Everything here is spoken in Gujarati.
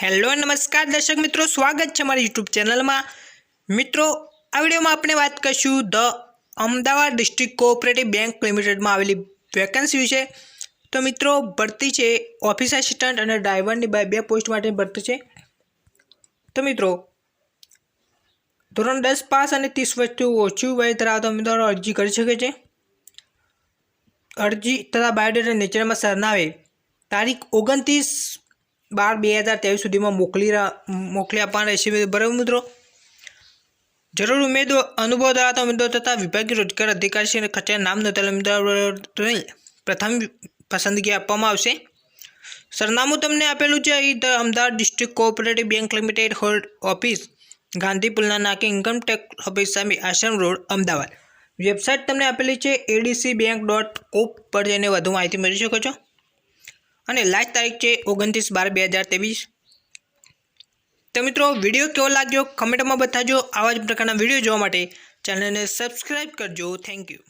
હેલો નમસ્કાર દર્શક મિત્રો, સ્વાગત છે મારી યુટ્યુબ ચેનલમાં. મિત્રો, આ વિડીયોમાં આપણે વાત કરીશું the Ahmedabad district cooperative bank લિમિટેડમાં આવેલી વેકન્સી વિશે. તો મિત્રો, ભરતી છે, ઓફિસ આસિસ્ટન્ટ અને ડ્રાઈવરની બે પોસ્ટ માટે ભરતી છે. તો મિત્રો, ધોરણ દસ પાસ અને ત્રીસ વર્ષથી ઓછું વય ધરાવતા ઉમેદવારો અરજી કરી શકે છે. અરજી તથા બાયોડેટા નેચરમાં સરનાવે તારીખ ઓગણત્રીસ બાર બે હજાર ત્રેવીસ સુધીમાં મોકલી મોકલી આપવાના રહેશે બરાબર મિત્રો? જરૂર ઉમેદો અનુભવ ધરાવતા ઉમેદવાર તથા વિભાગીય રોજગાર અધિકારી અને કચેરી નામ નોંધાયેલા ઉમેદવારોને પ્રથમ પસંદગી આપવામાં આવશે. સરનામું તમને આપેલું છે અહીં Ahmedabad district cooperative bank limited hold office ગાંધીપુલના નાકે ઇન્કમ ટેક્સ ઓફિસ સામે આશ્રમ રોડ, અમદાવાદ. વેબસાઇટ તમને આપેલી છે એડીસી બેંક ડોટ કોપ પર જઈને વધુ માહિતી મેળવી શકો છો. અને લાસ્ટ તારીખ છે ઓગણત્રીસ બાર બે હજાર ત્રેવીસ. તો મિત્રો, વીડિયો કેવો લાગ્યો? કમેન્ટમાં બતાજો આવા જ પ્રકારના વીડિયો જોવા માટે ચેનલને સબસ્ક્રાઈબ કરજો. Thank you